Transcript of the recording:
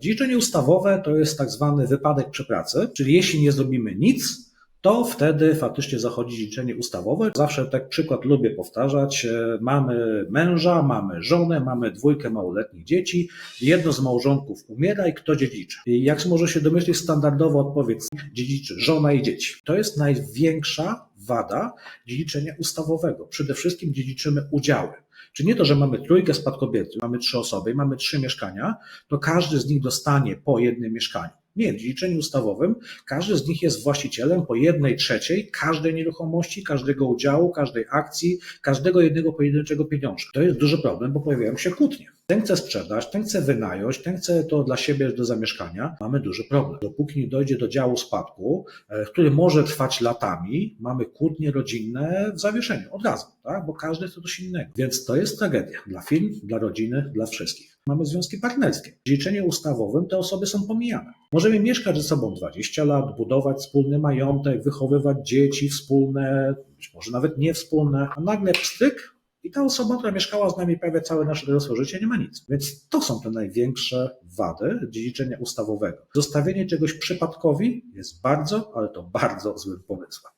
Dziedziczenie ustawowe to jest tak zwany wypadek przy pracy, czyli jeśli nie zrobimy nic, to wtedy faktycznie zachodzi dziedziczenie ustawowe. Zawsze tak przykład lubię powtarzać. E, Mamy męża, mamy żonę, mamy dwójkę małoletnich dzieci. Jedno z małżonków umiera i kto dziedziczy? I jak może się domyślić, standardowo odpowiedź dziedziczy żona i dzieci. To jest największa wada dziedziczenia ustawowego. Przede wszystkim dziedziczymy udziały. Czyli nie to, że mamy trójkę spadkobierców, mamy trzy osoby mamy trzy mieszkania, to każdy z nich dostanie po jednym mieszkaniu. Nie, w dziedziczeniu ustawowym każdy z nich jest właścicielem po jednej trzeciej każdej nieruchomości, każdego udziału, każdej akcji, każdego jednego pojedynczego pieniążka. To jest duży problem, bo pojawiają się kłótnie. Ten chce sprzedać, ten chce wynająć, ten chce to dla siebie do zamieszkania. Mamy duży problem. Dopóki nie dojdzie do działu spadku, e, który może trwać latami, mamy kłótnie rodzinne w zawieszeniu od razu, tak? bo każdy chce coś innego. Więc to jest tragedia dla firm, dla rodziny, dla wszystkich. Mamy związki partnerskie. W dziedziczeniu ustawowym te osoby są pomijane. Możemy mieszkać ze sobą 20 lat, budować wspólny majątek, wychowywać dzieci wspólne, być może nawet nie wspólne, a nagle pstryk i ta osoba, która mieszkała z nami prawie całe nasze dorosłe życie, nie ma nic. Więc to są te największe wady dziedziczenia ustawowego. Zostawienie czegoś przypadkowi jest bardzo, ale to bardzo złym pomysłem.